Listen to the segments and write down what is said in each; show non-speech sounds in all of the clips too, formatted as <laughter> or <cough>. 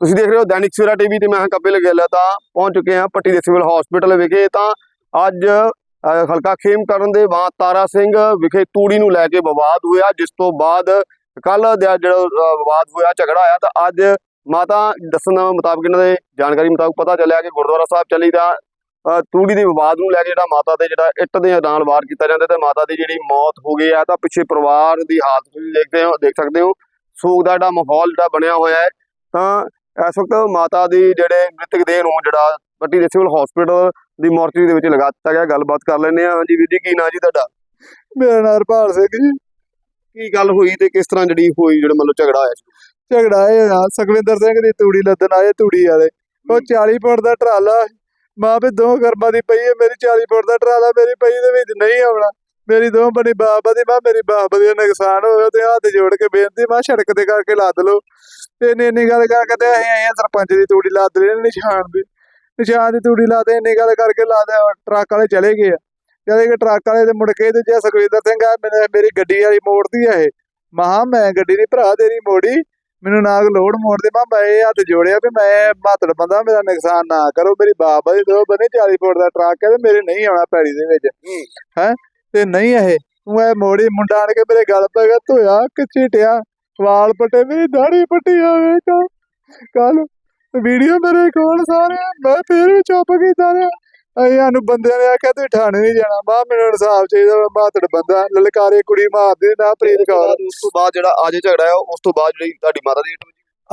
ਤੁਸੀਂ ਦੇਖ ਰਹੇ ਹੋ ਦੈਨਿਕ ਸਵੇਰਾ ਟੀਵੀ ਤੇ ਮੈਂ ਹਾਂ ਕਪਿਲ ਗਿੱਲ ਤਾਂ ਪਹੁੰਚ ਚੁੱਕੇ ਹਾਂ ਪੱਟੀ ਦੇ ਸਿਵਲ ਹਸਪੀਟਲ ਵਿਖੇ। ਤਾਂ ਅੱਜ ਹਲਕਾ ਖੇਮ ਕਰਨ ਦੇ ਬਾਅਦ ਤਾਰਾ ਸਿੰਘ ਵਿਖੇ ਤੂੜੀ ਨੂੰ ਲੈ ਕੇ ਵਿਵਾਦ ਹੋਇਆ, ਜਿਸ ਤੋਂ ਬਾਅਦ ਕੱਲ ਦਾ ਜਿਹੜਾ ਵਿਵਾਦ ਹੋਇਆ, ਝਗੜਾ ਆਇਆ ਤਾਂ ਅੱਜ ਮਾਤਾ ਦੱਸਣ ਮੁਤਾਬਕ ਇਹਨਾਂ ਦੇ ਜਾਣਕਾਰੀ ਮੁਤਾਬਕ ਪਤਾ ਚੱਲਿਆ ਕਿ ਗੁਰਦੁਆਰਾ ਸਾਹਿਬ ਚੱਲੀ ਤਾਂ ਤੂੜੀ ਦੇ ਵਿਵਾਦ ਨੂੰ ਲੈ ਕੇ ਜਿਹੜਾ ਮਾਤਾ ਦੇ ਜਿਹੜਾ ਇੱਟ ਦੇ ਨਾਲ ਵਾਰ ਕੀਤਾ ਜਾਂਦਾ ਤੇ ਮਾਤਾ ਦੀ ਜਿਹੜੀ ਮੌਤ ਹੋ ਗਈ ਆ ਤਾਂ ਪਿੱਛੇ ਪਰਿਵਾਰ ਦੀ ਹਾਲਤ ਤੁਸੀਂ ਦੇਖਦੇ ਹੋ, ਦੇਖ ਸਕਦੇ ਹੋ। ਸੋਗ ਦਾ ਜਿਹੜਾ ਮਾਹੌਲ ਜਿਹੜਾ ਬਣਿਆ ਹੋਇਆ ਹੈ, ਤਾਂ ਇਸ ਵਕਤ ਮਾਤਾ ਦੀ ਜਿਹੜੇ ਮ੍ਰਿਤਕ ਦੇਹ ਨੂੰ ਜਿਹੜਾ ਪੱਟੀ ਦੇ ਸਿਵਲ ਹਸਪੀਟਲ ਦੀ ਮੋਰਚਰੀ ਦੇ ਵਿੱਚ ਲਗਾ ਦਿੱਤਾ ਗਿਆ। ਗੱਲਬਾਤ ਕਰ ਲੈਂਦੇ ਹਾਂ। ਹਾਂਜੀ ਵੀਰ ਜੀ ਕੀ ਨਾਂ ਜੀ ਤੁਹਾਡਾ? ਮੇਰਾ ਨਾਮ ਹਰਪਾਲ ਸਿੰਘ ਜੀ। ਕੀ ਗੱਲ ਹੋਈ ਤੇ ਕਿਸ ਤਰ੍ਹਾਂ ਜਿਹੜੀ ਹੋਈ ਜਿਹੜਾ ਮਤਲਬ ਝਗੜਾ ਹੋਇਆ ਸੀ? ਝਗੜਾ ਇਹ ਆ ਸੁਖਵਿੰਦਰ ਸਿੰਘ ਦੀ ਤੂੜੀ ਲੱਦਣ ਆਏ ਤੂੜੀ ਵਾਲੇ। ਉਹ 40 ਫੁੱਟ ਦਾ ਟਰਾਲਾ ਮਾਂ ਵੀ ਦੋ ਕਰਮਾਂ ਦੀ ਪਈ ਹੈ ਮੇਰੀ 40 ਫੁੱਟ ਦਾ ਟਰਾਲਾ ਮੇਰੀ ਪਈ ਦੇ ਵਿੱਚ ਨਹੀਂ ਆਉਣਾ। ਮੇਰੀ ਦੋ ਬਣੀ ਬਾਬਾ ਦੀ ਮਾਂ ਮੇਰੀ ਬਾਬਾ ਦੀ ਨੁਕਸਾਨ ਹੋਇਆ ਤੇ ਹੱਥ ਜੋੜ ਕੇ ਬੇਨਤੀ ਮਾਂ ਸੜਕ ਤੇ ਕਰਕੇ ਲੱਦ ਲਓ। ਤੇ ਇੰਨੀ ਇੰਨੀ ਗੱਲ ਕਰਕੇ ਤੇ ਅਸੀਂ ਆਏ ਸਰਪੰਚ ਦੀ ਤੂੜੀ ਲੱਦ ਨੇ ਨਿਸ਼ਾਨ ਦੀ। ਨਿਸ਼ਾਨ ਦੀ ਤੂੜੀ ਲਾਦੇ ਇੰਨੀ ਗੱਲ ਕਰਕੇ ਲਾਦੇ ਟਰੱਕ ਵਾਲੇ ਚਲੇ ਗਏ ਚਲੇ ਗਏ ਟਰੱਕ ਵਾਲੇ ਤੇ ਮੁੜ ਕੇ ਤੇ ਜੇ ਸੁਖਵਿੰਦਰ ਸਿੰਘ ਆ ਮੇਰੇ- ਮੇਰੀ ਗੱਡੀ ਵਾਲੀ ਮੋੜਦੀ ਆ ਇਹ। ਮਹਾ ਮੈਂ ਗੱਡੀ ਨਹੀਂ ਭਰਾ ਤੇਰੀ ਮੋੜੀ ਮੈਨੂੰ ਨਾ ਲੋਡ ਮੋੜ ਦੇ ਮੈਂ ਮੈਂ ਇਹ ਹੱਥ ਜੋੜਿਆ ਵੀ ਮੈਂ ਮਾਤੜ ਬੰਦਾ ਮੇਰਾ ਨੁਕਸਾਨ ਨਾ ਕਰੋ ਮੇਰੀ ਬਾਬਾ ਦੀ ਦੋ ਬਨੇ 40 ਫੁੱਟ ਦਾ ਟਰੱਕ ਹੈ ਤੇ ਮੇਰੇ ਨਹੀਂ ਆਉਣਾ ਪੈੜੀ ਦੇ ਵਿੱਚ। ਹੈ? ਤੇ ਨਹੀਂ ਇਹ। ਤੂੰ ਇਹ ਮੋੜੀ ਮੁੰਡਾ ਆਣ ਕੇ ਮੇਰੇ ਗਲ ਪੈ ਗਿਆ ਧੋਇਆ ਕਿ ਝਿਟਿਆ ਵਾਲ ਪਟੇ ਮੇਰੀ ਦਾੜੀ ਪੱਟੀ ਆਵੇ ਕਾ ਕੱਲ ਵੀਡੀਓ ਮੇਰੇ ਕੋਲ ਸਾਰੇ ਮੈਂ ਫੇਰ ਵੀ ਚੁੱਪ ਕੀਤਾ ਰਿਹਾ। ਅਸੀਂ ਸਾਨੂੰ ਬੰਦਿਆਂ ਨੇ ਆਖਿਆ ਤੁਸੀਂ ਠਾਣੇ ਨਹੀਂ ਜਾਣਾ ਬਾ ਮੈਨੂੰ ਇਨਸਾਫ ਚਾਹੀਦਾ ਮਾਤੜ ਬੰਦਾ ਲਲਕਾਰੇ ਕੁੜੀ ਮਾਰਦੀ ਨਾ ਪ੍ਰੀਤ ਕੌਰ। ਉਸ ਤੋਂ ਬਾਅਦ ਜਿਹੜਾ ਅੱਜ ਝਗੜਾ ਹੈ ਉਸ ਤੋਂ ਬਾਅਦ ਜਿਹੜੀ ਤੁਹਾਡੀ ਮਾਤਾ ਦੀ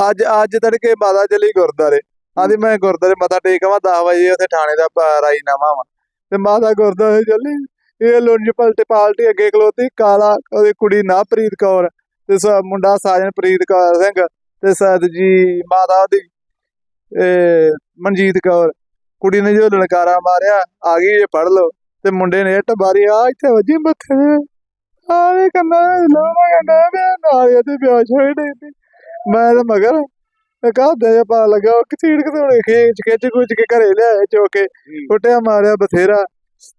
ਅੱਜ ਅੱਜ ਤੜਕੇ ਮਾਤਾ ਚਲੀ ਗੁਰਦਾਰੇ ਆਂਦੀ ਮੈਂ ਗੁਰਦਾਰੇ ਮੱਥਾ ਟੇਕਵਾਂ 10 ਵਜੇ ਉੱਥੇ ਥਾਣੇ ਦਾ ਪ- ਰਾਜੀਨਾਮਾ ਵਾ। ਤੇ ਮਾਤਾ ਗੁਰਦਾਰੇ ਚੱਲੀ। ਇਹ ਲੁੰਜ ਪਲਟੇ ਪਾਲਟੀ ਅੱਗੇ ਖਲੋਤੀ ਕਾਲਾ ਉਹਦੀ ਕੁੜੀ ਨਾ ਪ੍ਰੀਤ ਕੌਰ ਤੇ ਸ- ਮੁੰਡਾ ਸਾਜਨ ਪ੍ਰੀਤ ਕੌਰ ਸਿੰਘ ਤੇ ਸਤ ਜੀ ਮਾਤਾ ਦੀ ਇਹ ਮਨਜੀਤ ਕੌਰ। ਕੁੜੀ ਨੇ ਜੋ ਲਲਕਾਰਾ ਮਾਰਿਆ ਆ ਗਈ ਇਹ ਪੜ ਲਓ। ਤੇ ਮੁੰਡੇ ਨੇ ਇੱਟ ਮਾਰੀ ਆ ਇੱਥੇ ਵੱਜੀ ਮੱਥੇ ਦੇ ਆਲੇ ਕੰਨਾਂ ਲੋਹਾ ਕੰਨਾਂ ਵੇ ਨਾਲ ਇਹਦੇ ਪਿਆਸ ਹੋਏ ਨੇ ਮੈਂ ਤਾਂ ਮਗਰ ਕਹਾ ਦੇ ਪਾ ਲਗਾ ਉਹ ਕਿਚੀੜ ਕਦੋੜੇ ਖੇਚ ਖਿੱਚ ਕੁਚ ਕੇ ਘਰੇ ਲਿਆਏ ਚੋ ਕੇ। ਕੁੱਟਿਆ ਮਾਰਿਆ ਬਥੇਰਾ।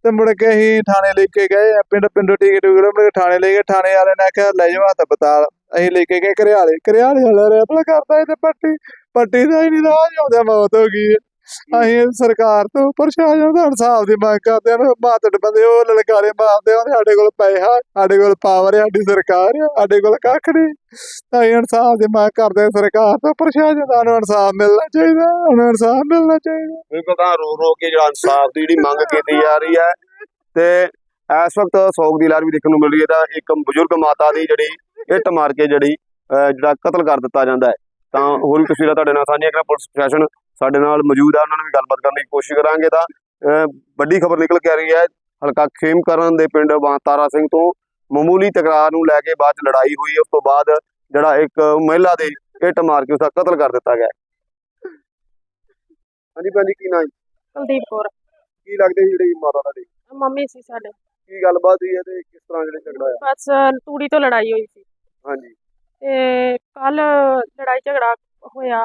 ਤੇ ਮੁੜ ਕੇ ਅਸੀਂ ਥਾਣੇ ਲੈ ਕੇ ਗਏ ਪਿੰਡ ਪਿੰਡੋਂ ਟਿਕਟ ਟੁਕਟ ਮੁੜ ਕੇ ਥਾਣੇ ਲੈ ਕੇ ਥਾਣੇ ਵਾਲੇ ਨੇ ਆਖਿਆ, ਲੈ ਜਾਓ ਹਸਪਤਾਲ ਅਸੀਂ ਲੈ ਕੇ ਗਏ ਘਰਿਆਲੇ। ਘਰਿਆਲੇ ਵਾਲਾ ਰੈਪਲ ਕਰਦਾ ਇਹ ਤੇ ਪੱਟੀ। ਪੱਟੀ ਦਾ ਹੀ ਨਹੀਂ ਰਾਜ ਆਉਂਦਾ, ਮੌਤ ਹੋ ਗਈ ਅਸੀਂ ਸਰਕਾਰ ਤੋਂ ਪ੍ਰਸ਼ਾਸਨ ਤੋਂ ਇਨਸਾਫ ਦੀ ਮੰਗ ਕਰਦੇ ਹਾਂ ਮਾਤੜ ਬੰਦੇ ਉਹ ਲਲਕਾਰੇ ਮਾਰਦੇ ਆ ਸਾਡੇ ਕੋਲ ਪੈਸਾ ਸਾਡੇ ਕੋਲ ਪਾਵਰ ਹੈ ਸਾਡੀ ਸਰਕਾਰ ਹੈ ਸਾਡੇ ਕੋਲ ਕੱਖ ਨਹੀਂ ਅਸੀਂ ਇਨਸਾਫ ਦੀ ਮੰਗ ਕਰਦੇ ਹਾਂ ਸਰਕਾਰ ਤੋਂ ਪ੍ਰਸ਼ਾਸਨ ਦਾ ਨੂੰ ਇਨਸਾਫ ਮਿਲਣਾ ਚਾਹੀਦਾ ਉਹਨੂੰ ਇਨਸਾਫ ਮਿਲਣਾ ਚਾਹੀਦਾ। ਬਿਲਕੁਲ ਤਾਂ ਰੋ ਰੋ ਕੇ ਜਿਹੜਾ ਇਨਸਾਫ ਦੀ ਜਿਹੜੀ ਮੰਗ ਕੀਤੀ ਜਾ ਰਹੀ ਹੈ ਤੇ ਇਸ ਵਕਤ ਸੋਗ ਦੀ ਲਹਿਰ ਵੀ ਦੇਖਣ ਨੂੰ ਮਿਲ ਰਹੀ ਹੈ ਤਾਂ ਇੱਕ ਬਜ਼ੁਰਗ ਮਾਤਾ ਦੀ ਜਿਹੜੀ ਇੱਟ ਮਾਰ ਕੇ ਜਿਹੜੀ ਜਿਹੜਾ ਕਤਲ ਕਰ ਦਿੱਤਾ ਜਾਂਦਾ ਹੈ। ਤਾਂ ਹੋਰ ਵੀ ਤਸਵੀਰਾਂ ਤੁਹਾਡੇ ਨਾਲ ਸਾਂਝੀਆਂ ਕਰਾਂ ਪੁਲਿਸ ਪ੍ਰਸ਼ਾਸਨ ਸਾਡੇ ਨਾਲ ਮੌਜੂਦ ਹੈ ਉਹਨਾਂ ਨਾਲ ਵੀ ਗੱਲਬਾਤ ਕਰਨ ਦੀ ਕੋਸ਼ਿਸ਼ ਕਰਾਂਗੇ ਤਾਂ ਵੱਡੀ ਖਬਰ ਨਿਕਲ ਕੇ ਆ ਰਹੀ ਹੈ ਹਲਕਾ ਖੇਮਕਰਨ ਦੇ ਪਿੰਡ ਤਾਰਾ ਸਿੰਘ ਤੋਂ ਮਾਮੂਲੀ ਤਕਰਾਰ ਨੂੰ ਲੈ ਕੇ ਬਾਅਦ ਚ ਲੜਾਈ ਹੋਈ ਉਸ ਤੋਂ ਬਾਅਦ ਜਿਹੜਾ ਇੱਕ ਮਹਿਲਾ ਦੇ ਇੱਟ ਮਾਰ ਕੇ ਉਸਦਾ ਕਤਲ ਕਰ ਦਿੱਤਾ ਗਿਆ। ਹਾਂਜੀ ਭੈਣ ਜੀ ਕੀ ਨਾਂ ਜੀ? ਕੁਲਦੀਪ ਕੌਰ। ਕੀ ਲੱਗਦੇ ਜਿਹੜੀ ਮਾਤਾ ਦਾ ਮੰਮੀ ਸੀ ਸਾਡੇ। ਕੀ ਗੱਲਬਾਤ ਹੋਈ ਹੈ ਤੇ ਕਿਸ ਤਰ੍ਹਾਂ ਜਿਹੜੇ ਝਗੜਾ ਹੋਇਆ? ਬਸ ਤੂੜੀ ਤੋਂ ਲੜਾਈ ਹੋਈ ਸੀ। ਹਾਂਜੀ। ਤੇ ਕੱਲ ਲੜਾਈ ਝਗੜਾ ਹੋਇਆ।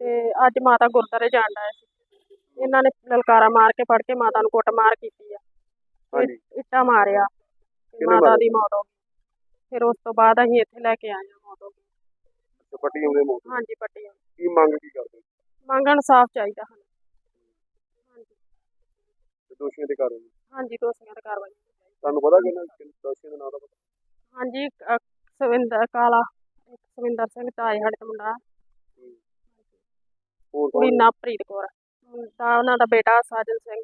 ਤੇ ਅੱਜ ਮਾਤਾ ਗੁਰਦਾਰੇ ਜਾਣ ਡਾਇਆ ਸੀ। ਇਹਨਾਂ ਨੇ ਲਲਕਾਰਾ ਮਾਰ ਕੇ ਫੜ ਕੇ ਮਾਤਾ ਨੂੰ ਕੁੱਟ ਮਾਰ ਕੀਤੀ ਆ। ਇੱਟਾਂ ਮਾਰਿਆ। ਮਾਤਾ? ਦੀ ਮੌਤ ਹੋ ਗਈ। ਫਿਰ ਉਸ ਤੋਂ ਬਾਅਦ ਅਸੀਂ ਇੱਥੇ ਲੈ ਕੇ ਆਏ ਹਾਂ ਮੌਤ ਹੋ ਗਈ। ਪੱਟੀ ਆਉਂਦੇ ਮੌਤ ਹਾਂਜੀ ਪੱਟੀ ਕੀ ਮੰਗ ਕੀ ਕਰਦੇ? ਮੰਗਣ ਸਾਫ਼ ਚਾਹੀਦਾ ਸਾਨੂੰ। ਹਾਂਜੀ। ਦੋਸ਼ੀਆਂ ਦੇ ਕਾਰਨ ਹਾਂਜੀ ਦੋਸ਼ੀਆਂ ਤੇ ਕਾਰਵਾਈ। ਤੁਹਾਨੂੰ ਪਤਾ ਕਿ ਇਹਨਾਂ ਦੋਸ਼ੀਆਂ ਦਾ ਨਾਮ ਦਾ ਪਤਾ? ਹਾਂਜੀ ਸਵਿੰਦਰ ਕਾਲਾ ਸਵਿੰਦਰ ਸਿੰਘ ਤਾਏ ਸਾਡੇ ਦਾ ਮੁੰਡਾ। ਕੁੜੀ? ਨਵਪ੍ਰੀਤ ਕੌਰ ਮੁੰਡਾ ਉਹਨਾਂ ਦਾ ਬੇਟਾ ਸਾਜਨ ਸਿੰਘ।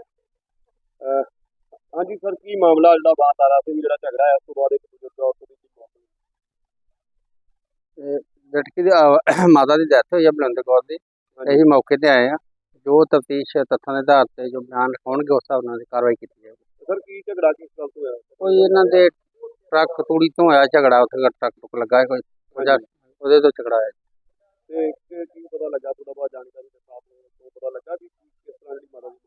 ਹਾਂਜੀ ਸਰ ਕੀ ਮਾਮਲਾ ਜਿਹੜਾ ਬਾਤ ਆ ਰਿਹਾ ਸੀ ਜਿਹੜਾ ਝਗੜਾ ਹੈ ਉਸ ਤੋਂ ਬਾਅਦ ਇੱਕ ਬਜ਼ੁਰਗ ਔਰਤ ਦੀ ਮੌਤ ਹੋਈ ਲੜਕੀ ਦੀ ਅਹ <coughs> ਮਾਤਾ ਦੀ ਡੈਥ ਹੋਈ ਹੈ ਬਲੰਦ ਕੌਰ ਦੀ। ਅਸੀਂ ਮੌਕੇ ਤੇ ਆਏ ਆ। ਜੋ ਤਫਤੀਸ਼ ਤੱਥਾਂ ਦੇ ਆਧਾਰ ਤੇ ਜੋ ਬਿਆਨ ਲਿਖਾਉਣਗੇ ਉਸ ਹਿਸਾਬ ਨਾਲ ਦੀ ਕਾਰਵਾਈ ਕੀਤੀ ਜਾਵੇਗੀ ਸਰ ਕੀ ਝਗੜਾ ਕਿਸ ਗੱਲ ਤੋਂ ਹੋਇਆ? ਕੋਈ ਇਹਨਾਂ ਦੇ ਟਰੱਕ ਤੂੜੀ ਤੋਂ ਹੋਇਆ ਝਗੜਾ ਉੱਥੇ ਟਰੱਕ ਟੁੱਕ ਲੱਗਾ ਹੈ ਕੋਈ। ਉਹਦਾ- ਉਹਦੇ ਤੋਂ ਝਗੜਾ ਹੋਇਆ। ਕੀ ਪਤਾ ਲੱਗਾ ਥੋੜਾ ਬਹੁਤ ਜਾਣਕਾਰੀ ਦੇ ਸਾਥ ਤੋਂ ਪਤਾ ਲੱਗਾ ਕਿ ਕਿਸ ਤਰ੍ਹਾਂ ਜਿਹੜੀ ਮਾਤਾ ਦੀ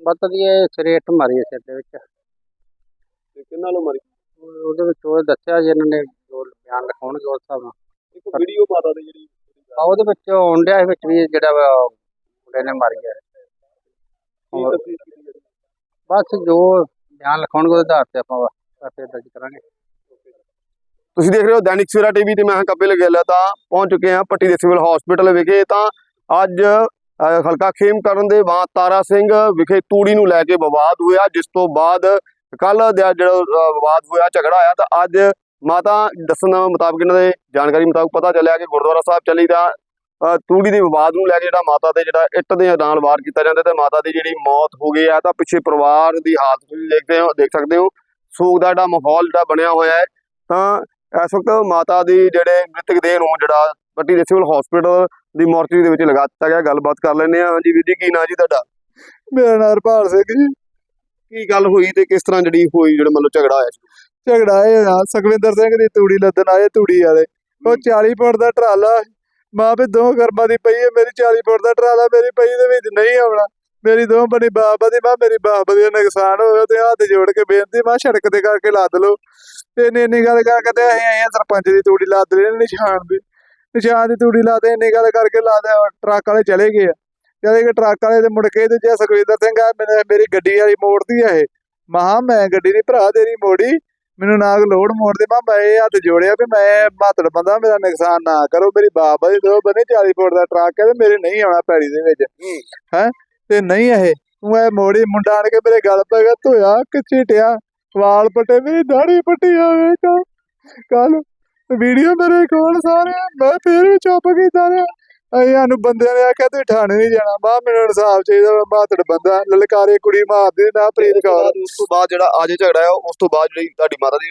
ਬਤ ਦੀ ਇਹ ਸਿਰੇ ਇੱਟ ਮਾਰੀ ਹੈ ਸਿਰ ਦੇ ਵਿੱਚ। ਤੇ ਕਿੰਨਾਂ ਨੂੰ ਮਰੀ? ਉਹ- ਉਹਦੇ ਵਿੱਚ ਉਹ ਦੱਸਿਆ ਜੀ ਇਹਨਾਂ ਨੇ ਜੋ ਬਿਆਨ ਲਿਖਾਉਣਗੇ ਉਸ ਹਿਸਾਬ ਨਾਲ ਇੱਕ ਵੀਡੀਓ ਮਾਤਾ ਦੀ ਜਿਹੜੀ ਆ ਉਹਦੇ ਵਿੱਚ ਹੁੰਡਿਆ ਵਿੱਚ ਵੀ ਜਿਹੜਾ ਵਾ ਉਹ ਮੁੰਡੇ ਨੇ ਮਾਰੀ ਹੈ। ਕੀ ਤਸਵੀਰ ਕੀਤੀ ਜਿਹੜੀ ਬਸ ਜੋ ਬਿਆਨ ਲਿਖਾਉਣਗੇ ਉਹਦੇ ਆਧਾਰ ਤੇ ਆਪਾਂ ਆਪੇ ਦਰਜ ਕਰਾਂਗੇ। ਤੁਸੀਂ ਦੇਖ ਰਹੇ ਹੋ ਦੈਨਿਕ ਸਵੇਰਾ ਟੀਵੀ ਤੇ ਮੈਂ ਹਾਂ ਕਪਿਲ ਗਿੱਲ ਤਾਂ ਪਹੁੰਚ ਚੁੱਕੇ ਹਾਂ ਪੱਟੀ ਦੇ ਸਿਵਲ ਹਸਪੀਟਲ ਵਿਖੇ ਤਾਂ ਅੱਜ ਹਲਕਾ ਖੇਮ ਕਰਨ ਦੇ ਬਾਅਦ ਤਾਰਾ ਸਿੰਘ ਵਿਖੇ ਤੂੜੀ ਨੂੰ ਲੈ ਕੇ ਵਿਵਾਦ ਹੋਇਆ, ਜਿਸ ਤੋਂ ਬਾਅਦ ਕੱਲ ਦਾ ਜਿਹੜਾ ਵਿਵਾਦ ਹੋਇਆ, ਝਗੜਾ ਆਇਆ ਤਾਂ ਅੱਜ ਮਾਤਾ ਦੱਸਣ ਮੁਤਾਬਕ ਇਹਨਾਂ ਦੇ ਜਾਣਕਾਰੀ ਮੁਤਾਬਕ ਪਤਾ ਚੱਲਿਆ ਕਿ ਗੁਰਦੁਆਰਾ ਸਾਹਿਬ ਚੱਲੀ ਤਾਂ ਤੂੜੀ ਦੇ ਵਿਵਾਦ ਨੂੰ ਲੈ ਕੇ ਜਿਹੜਾ ਮਾਤਾ ਦੇ ਜਿਹੜਾ ਇੱਟ ਦੇ ਨਾਲ ਵਾਰ ਕੀਤਾ ਜਾਂਦਾ ਤੇ ਮਾਤਾ ਦੀ ਜਿਹੜੀ ਮੌਤ ਹੋ ਗਈ ਆ ਤਾਂ ਪਿੱਛੇ ਪਰਿਵਾਰ ਦੀ ਹਾਲਤ ਤੁਸੀਂ ਦੇਖਦੇ ਹੋ, ਦੇਖ ਸਕਦੇ ਹੋ। ਸੋਗ ਦਾ ਜਿਹੜਾ ਮਾਹੌਲ ਜਿਹੜਾ ਬਣਿਆ ਹੋਇਆ ਹੈ, ਤਾਂ ਇਸ ਵਕਤ ਮਾਤਾ ਦੀ ਜਿਹੜੇ ਮ੍ਰਿਤਕ ਦੇਹ ਨੂੰ ਜਿਹੜਾ ਪੱਟੀ ਦੇ ਸਿਵਲ ਹਸਪੀਟਲ ਦੀ ਮੋਰਚਰੀ ਦੇ ਵਿੱਚ ਲਗਾ ਦਿੱਤਾ ਗਿਆ। ਗੱਲਬਾਤ ਕਰ ਲੈਂਦੇ ਹਾਂ। ਹਾਂਜੀ ਵੀਰ ਜੀ ਕੀ ਨਾਂ ਜੀ ਤੁਹਾਡਾ? ਮੇਰਾ ਨਾਮ ਹਰਪਾਲ ਸਿੰਘ ਜੀ। ਕੀ ਗੱਲ ਹੋਈ ਤੇ ਕਿਸ ਤਰ੍ਹਾਂ ਜਿਹੜੀ ਹੋਈ ਜਿਹੜਾ ਮਤਲਬ ਝਗੜਾ ਹੋਇਆ ਸੀ? ਝਗੜਾ ਇਹ ਆ ਸੁਖਵਿੰਦਰ ਸਿੰਘ ਦੀ ਤੂੜੀ ਲੱਦਣ ਆਏ ਤੂੜੀ ਵਾਲੇ। ਉਹ 40 ਫੁੱਟ ਦਾ ਟਰਾਲਾ ਮਾਂ ਵੀ ਦੋ ਕਰਮਾਂ ਦੀ ਪਈ ਹੈ ਮੇਰੀ 40 ਫੁੱਟ ਦਾ ਟਰਾਲਾ ਮੇਰੀ ਪਈ ਦੇ ਵਿੱਚ ਨਹੀਂ ਆਉਣਾ। ਮੇਰੀ ਦੋ ਬਣੀ ਬਾਬਾ ਦੀ ਮਾਂ ਮੇਰੀ ਬਾਬਾ ਦੀ ਨੁਕਸਾਨ ਹੋਇਆ ਤੇ ਹੱਥ ਜੋੜ ਕੇ ਬੇਨਤੀ ਮਾਂ ਸੜਕ ਤੇ ਕਰਕੇ ਲੱਦ ਲਓ। ਤੇ ਇੰਨੀ ਇੰਨੀ ਗੱਲ ਕਰ ਕੇ ਤੇ ਅਸੀਂ ਆਏ ਸਰਪੰਚ ਦੀ ਤੂੜੀ ਲੱਦ ਨੇ ਨਿਸ਼ਾਨ ਦੀ। ਨਿਸ਼ਾਨ ਦੀ ਤੂੜੀ ਲਾਦੇ ਇੰਨੀ ਗੱਲ ਕਰਕੇ ਲਾਦੇ ਟਰੱਕ ਵਾਲੇ ਚਲੇ ਗਏ ਚਲੇ ਗਏ ਟਰੱਕ ਵਾਲੇ ਤੇ ਮੁੜ ਕੇ ਤੇ ਜੇ ਸੁਖਵਿੰਦਰ ਸਿੰਘ ਆ ਮੇਰੀ ਗੱਡੀ ਵਾਲੀ ਮੋੜਦੀ ਆ ਇਹ। ਮਹਾ ਮੈਂ ਗੱਡੀ ਦੀ ਭਰਾ ਤੇਰੀ ਮੋੜੀ ਮੈਨੂੰ ਨਾਗ ਲੋਡ ਮੋੜ ਦੇ ਮੈਂ ਮੈਂ ਹੱਥ ਜੋੜਿਆ ਵੀ ਮੈਂ ਮਾਤੜ ਬੰਦਾ ਮੇਰਾ ਨੁਕਸਾਨ ਨਾ ਕਰੋ ਮੇਰੀ ਬਾਬਾ ਦੀ ਦੋ ਬਨੇ 40 ਫੁੱਟ ਦਾ ਟਰੱਕ ਹੈ ਤੇ ਮੇਰੇ ਨਹੀਂ ਆਉਣਾ ਪੈੜੀ ਦੇ ਵਿੱਚ। ਹੈ? ਤੇ ਨਹੀਂ ਇਹ। ਤੂੰ ਇਹ ਮੋੜੀ ਮੁੰਡਾ ਆਣ ਕੇ ਮੇਰੇ ਗਲ ਪੈ ਗਿਆ ਧੋਇਆ ਕਿ ਝੀਟਿਆ ਵਾਲ ਪਟੇ ਮੇਰੀ ਦਾੜੀ ਪੱਟੀ ਆਵੇ ਕੱਲ ਵੀਡੀਓ ਮੇਰੇ ਕੋਲ ਸਾਰੇ ਮੈਂ ਫੇਰ ਵੀ ਚੁੱਪ ਕੀਤਾ ਰਿਹਾ। ਅਸੀਂ ਸਾਨੂੰ ਬੰਦਿਆਂ ਨੇ ਆਖਿਆ ਤੁਸੀਂ ਠਾਣੇ ਨਹੀਂ ਜਾਣਾ ਬਾ ਮੈਨੂੰ ਇਨਸਾਫ ਚਾਹੀਦਾ ਵਾ, ਮਾਤੜ ਬੰਦਾ ਲਲਕਾਰੇ ਕੁੜੀ ਮਾਰਦੇ ਨਾ ਪ੍ਰੀਤ ਕੌਰ। ਉਸ ਤੋਂ ਬਾਅਦ ਜਿਹੜਾ ਅੱਜ ਝਗੜਾ ਹੈ ਉਸ ਤੋਂ ਬਾਅਦ ਜਿਹੜੀ ਤੁਹਾਡੀ ਮਾਤਾ ਦੀ।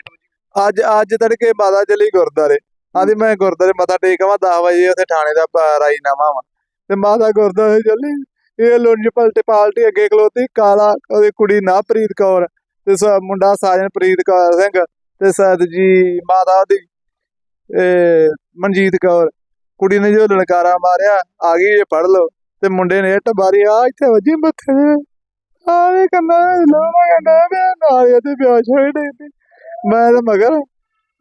ਅੱਜ ਅੱਜ ਤੜਕੇ ਮਾਤਾ ਚਲੀ ਗੁਰਦਾਰੇ ਆਂਦੀ ਮੈਂ ਗੁਰਦਾਰੇ ਮੱਥਾ ਟੇਕ ਆਵਾਂ 10 ਵਜੇ ਉੱਥੇ ਥਾਣੇ ਦਾ ਪ- ਰਾਜੀਨਾਮਾ ਵਾ। ਤੇ ਮਾਤਾ ਗੁਰਦਾਰੇ ਚੱਲੀ। ਇਹ ਲੁੰਜ ਪਲਟੇ ਪਾਲਟੀ ਅੱਗੇ ਖਲੋਤੀ ਕਾਲਾ ਉਹਦੀ ਕੁੜੀ ਨਾ ਪ੍ਰੀਤ ਕੌਰ ਤੇ ਸ- ਮੁੰਡਾ ਸਾਜਨ ਪ੍ਰੀਤ ਕੌਰ ਸਿੰਘ ਤੇ ਸਦ ਜੀ ਮਾਤਾ ਦੀ ਇਹ ਮਨਜੀਤ ਕੌਰ। ਕੁੜੀ ਨੇ ਜੋ ਲਲਕਾਰਾ ਮਾਰਿਆ ਆ ਗਈ ਇਹ ਪੜ ਲਓ। ਤੇ ਮੁੰਡੇ ਨੇ ਇੱਟ ਮਾਰੀ ਆ ਇੱਥੇ ਵੱਜੀ ਮੱਥੇ ਦੇ ਆਏ ਕੰਨਾਂ ਲੋਵਾ ਕੰਨਾਂ ਮੈਂ ਨਾਲ ਹੋਏ ਨਹੀਂ ਸੀ। ਮੈਂ ਤਾਂ ਮਗਰ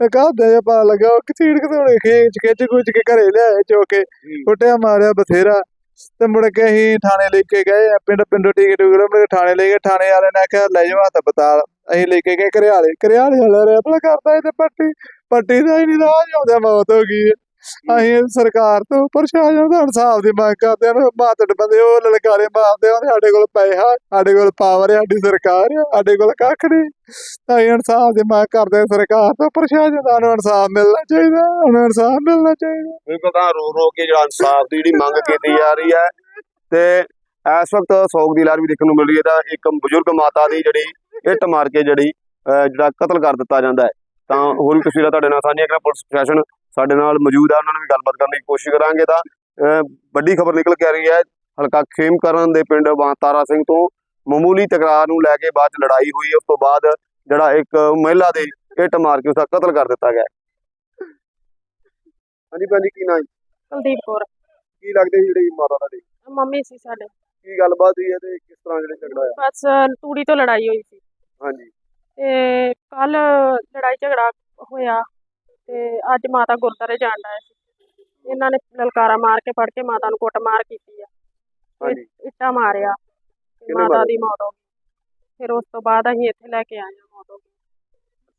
ਤੇ ਕਾਹਦਾ ਜਿਹਾ ਪਾ ਲੱਗਾ ਉਹ ਕਿਚੀੜ ਕਤੋੜੇ ਖੇਚ ਖਿੱਚ ਕੁਚ ਕੇ ਘਰੇ ਲਿਆਏ ਚੋਕੇ ਕੁੱਟਿਆ ਮਾਰਿਆ ਬਥੇਰਾ। ਤੇ ਮੁੜ ਕੇ ਅਸੀਂ ਥਾਣੇ ਲੈ ਕੇ ਗਏ ਆ, ਪਿੰਡ ਪਿੰਡੋਂ ਟਿਕਟ ਟੁਕਟ ਮੁੜ ਕੇ ਥਾਣੇ ਲੈ ਗਏ ਥਾਣੇ ਵਾਲੇ ਨੇ ਆਖਿਆ ਲੈ ਜਾਓ ਹੱਥ ਬਤਾਲ। ਅਸੀਂ ਲੈ ਕੇ ਗਏ ਘਰਿਆਲੇ ਘਰਿਆਲੇ ਵਾਲਾ ਰੈਪਲ ਕਰਦਾ ਇਹ ਤੇ ਪੱਟੀ ਪੱਟੀ ਦਾ ਹੀ ਨਹੀਂ ਰਾਜ ਆਉਂਦਾ ਮੌਤ ਹੋ ਗਈ ਅਸੀਂ ਸਰਕਾਰ ਤੋਂ ਪ੍ਰਸ਼ਾਸਨ ਤੋਂ ਇਨਸਾਫ ਦੀ ਮੰਗ ਕਰਦੇ ਹਾਂ ਮਾਤੜ ਬੰਦੇ ਉਹ ਲਲਕਾਰੇ ਮਾਰਦੇ ਆ ਸਾਡੇ ਕੋਲ ਪੈਸਾ ਸਾਡੇ ਕੋਲ ਪਾਵਰ ਹੈ ਸਾਡੀ ਸਰਕਾਰ ਹੈ ਸਾਡੇ ਕੋਲ ਕੱਖ ਨਹੀਂ। ਅਸੀਂ ਇਨਸਾਫ ਦੀ ਮੰਗ ਕਰਦੇ ਹਾਂ ਸਰਕਾਰ ਤੋਂ ਪ੍ਰਸ਼ਾਸਨ ਦਾ ਨੂੰ ਇਨਸਾਫ ਮਿਲਣਾ ਚਾਹੀਦਾ ਉਹਨੂੰ ਇਨਸਾਫ ਮਿਲਣਾ ਚਾਹੀਦਾ। ਬਿਲਕੁਲ ਤਾਂ ਰੋ ਰੋ ਕੇ ਜਿਹੜਾ ਇਨਸਾਫ ਦੀ ਜਿਹੜੀ ਮੰਗ ਕੀਤੀ ਜਾ ਰਹੀ ਹੈ ਤੇ ਇਸ ਵਕਤ ਸੋਗ ਦੀ ਲਹਿਰ ਵੀ ਦੇਖਣ ਨੂੰ ਮਿਲ ਰਹੀ ਹੈ ਤਾਂ ਇੱਕ ਬਜ਼ੁਰਗ ਮਾਤਾ ਦੀ ਜਿਹੜੀ ਇੱਟ ਮਾਰ ਕੇ ਜਿਹੜੀ ਜਿਹੜਾ ਕਤਲ ਕਰ ਦਿੱਤਾ ਜਾਂਦਾ ਹੈ। ਤਾਂ ਹੋਰ ਵੀ ਤਸਵੀਰਾਂ ਤੁਹਾਡੇ ਨਾਲ ਸਾਂਝੀਆਂ ਕਰਾਂ ਪੁਲਿਸ ਪ੍ਰਸ਼ਾਸਨ ਸਾਡੇ ਨਾਲ ਮੌਜੂਦ ਹੈ ਉਹਨਾਂ ਨਾਲ ਵੀ ਗੱਲਬਾਤ ਕਰਨ ਦੀ ਕੋਸ਼ਿਸ਼ ਕਰਾਂਗੇ ਤਾਂ ਵੱਡੀ ਖਬਰ ਨਿਕਲ ਕੇ ਆ ਰਹੀ ਹੈ ਹਲਕਾ ਖੇਮ ਕਰਨ ਦੇ ਪਿੰਡ ਤਾਰਾ ਸਿੰਘ ਤੋਂ ਮਾਮੂਲੀ ਤਕਰਾਰ ਨੂੰ ਲੈ ਕੇ ਬਾਅਦ ਚ ਲੜਾਈ ਹੋਈ ਉਸ ਤੋਂ ਬਾਅਦ ਜਿਹੜਾ ਇੱਕ ਮਹਿਲਾ ਦੇ ਇੱਟ ਮਾਰ ਕੇ ਉਸਦਾ ਕਤਲ ਕਰ ਦਿੱਤਾ ਗਿਆ। ਹਾਂਜੀ ਭੈਣ ਜੀ ਕੀ ਨਾਂ ਜੀ? ਕੁਲਦੀਪ ਕੌਰ। ਕੀ ਲੱਗਦੇ ਜਿਹੜੀ ਮਾਤਾ ਦਾ ਮੰਮੀ ਸੀ ਸਾਡੇ। ਕੀ ਗੱਲਬਾਤ ਹੋਈ ਹੈ ਤੇ ਕਿਸ ਤਰ੍ਹਾਂ ਜਿਹੜੇ ਝਗੜਾ ਹੋਇਆ? ਬਸ ਤੂੜੀ ਤੋਂ ਲੜਾਈ ਹੋਈ ਸੀ। ਹਾਂਜੀ। ਤੇ ਕੱਲ ਲੜਾਈ ਝਗੜਾ ਹੋਇਆ। ਤੇ ਅੱਜ ਮਾਤਾ ਗੁਰਦਾਰੇ ਜਾਣ ਡਾਏ ਸੀ। ਇਹਨਾਂ ਨੇ ਲਲਕਾਰਾ ਮਾਰ ਕੇ ਫੜ ਕੇ ਮਾਤਾ ਨੂੰ ਕੁੱਟ ਮਾਰ ਕੀਤੀ ਆ। ਤੇ ਹਾਂਜੀ। ਇੱਟਾਂ ਮਾਰਿਆ ਤੇ ਮਾਤਾ? ਦੀ ਮੌਤ ਹੋ ਗਈ। ਫਿਰ ਉਸ ਤੋਂ ਬਾਅਦ ਅਸੀਂ ਇੱਥੇ ਲੈ ਕੇ ਆਏ ਮੌਤ ਹੋ ਗਈ।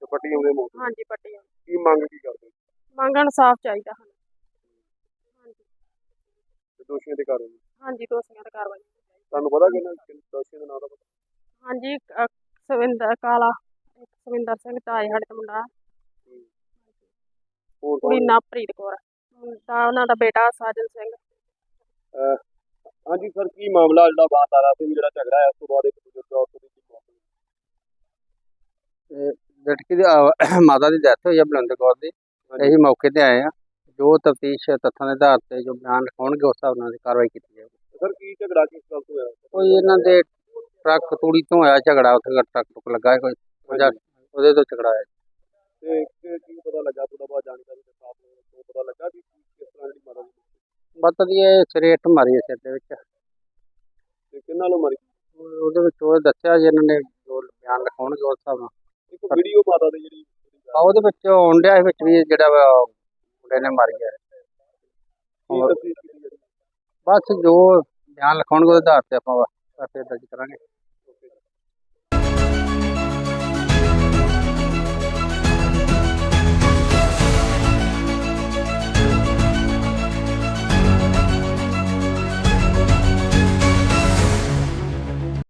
ਤੇ ਪੱਟੀ ਆਉਂਦੇ ਮੌਤ ਹਾਂਜੀ ਪੱਟੀ। ਕੀ ਮੰਗ ਕੀ ਕਰਦੇ? ਮੰਗਣ ਸਾਫ਼ ਚਾਹੀਦਾ ਸਾਨੂੰ। ਹਾਂਜੀ। ਤੇ ਦੋਸ਼ੀਆਂ ਦੇ ਕਾਰਨ ਹਾਂਜੀ ਦੋਸ਼ੀਆਂ ਤੇ ਕਾਰਵਾਈ। ਤੁਹਾਨੂੰ ਪਤਾ ਕਿ ਦੋਸ਼ੀਆਂ ਦਾ ਨਾਮ ਦਾ ਪਤਾ? ਹਾਂਜੀ ਸਵਿੰਦਰ ਕਾਲਾ ਸਵਿੰਦਰ ਸਿੰਘ ਤਾਏ ਦਾ ਮੁੰਡਾ। ਹੋਰ ਕੁੜੀ ਕੌਣ ਨਵਪ੍ਰੀਤ ਕੌਰ। ਮੁੰਡਾ ਉਹਨਾਂ ਦਾ ਬੇਟਾ ਸਾਜਨ ਸਿੰਘ। ਹਾਂਜੀ ਸਰ ਕੀ ਮਾਮਲਾ ਜਿਹੜਾ ਬਾਤਾਰਾ ਸਿੰਘ ਜਿਹੜਾ ਝਗੜਾ ਹੈ ਉਸ ਤੋਂ ਬਾਅਦ ਇੱਕ ਬਜ਼ੁਰਗ ਔਰਤ ਦੀ ਕੀ ਮੌਤ ਹੋਈ ਲੜਕੀ ਦੀ ਅਹ ਮਾਤਾ ਦੀ ਡੈਥ ਹੋਈ ਹੈ ਬਲਵੰਤ ਕੌਰ ਦੀ। ਅਸੀਂ ਮੌਕੇ ਤੇ ਆਏ ਆ। ਜੋ ਤਫਤੀਸ਼ ਤੱਥਾਂ ਦੇ ਆਧਾਰ ਤੇ ਜੋ ਬਿਆਨ ਲਿਖਾਉਣਗੇ ਉਸ ਹਿਸਾਬ ਨਾਲ ਕਾਰਵਾਈ ਕੀਤੀ ਜਾਵੇਗੀ ਸਰ ਕੀ ਝਗੜਾ ਕਿਸ ਗੱਲ ਤੋਂ ਹੋਇਆ? ਕੋਈ ਇਹਨਾਂ ਦੇ ਟਰੱਕ ਤੂੜੀ ਤੋਂ ਹੋਇਆ ਝਗੜਾ ਉੱਥੇ ਟਰੱਕ ਟੁੱਕ ਲੱਗਾ ਹੈ ਕੋਈ। ਉਹਦਾ- ਉਹਦੇ ਤੋਂ ਝਗੜਾ ਹੋਇਆ। ਤੇ ਕਿ- ਕੀ ਪਤਾ ਲੱਗਾ ਥੋੜਾ ਬਹੁਤ ਜਾਣਕਾਰੀ ਦੇ ਸਾਥ ਤੋਂ ਪਤਾ ਲੱਗਾ ਕਿ ਕਿਸ ਤਰ੍ਹਾਂ ਜਿਹੜੀ ਮਾਤਾ ਦੀ ਬਤ ਦੀ ਇਹ ਸਿਰੇ ਇੱਟ ਮਾਰੀ ਹੈ ਸਿਰ ਦੇ ਵਿੱਚ। ਤੇ ਕਿੰਨਾਂ ਨੂੰ ਮਰੀ? ਉਹ- ਉਹਦੇ ਵਿੱਚ ਉਹ ਦੱਸਿਆ ਜੀ ਇਹਨਾਂ ਨੇ ਜੋ ਬਿਆਨ ਲਿਖਾਉਣਗੇ ਉਸ ਹਿਸਾਬ ਨਾਲ ਇੱਕ ਵੀਡੀਓ ਮਾਤਾ ਦੀ ਜਿਹੜੀ ਆ ਉਹਦੇ ਵਿੱਚ ਆਉਣ ਡਿਆ ਸੀ ਵਿੱਚ ਵੀ ਜਿਹੜਾ ਵਾ ਮੁੰਡੇ ਨੇ ਮਾਰੀ ਹੈ ਕੀ ਕੀਤੀ ਬਸ ਜੋ ਬਿਆਨ ਲਿਖਾਉਣਗੇ ਉਹਦੇ ਆਧਾਰ ਤੇ ਆਪਾਂ ਫਿਰ ਦਰਜ ਕਰਾਂਗੇ।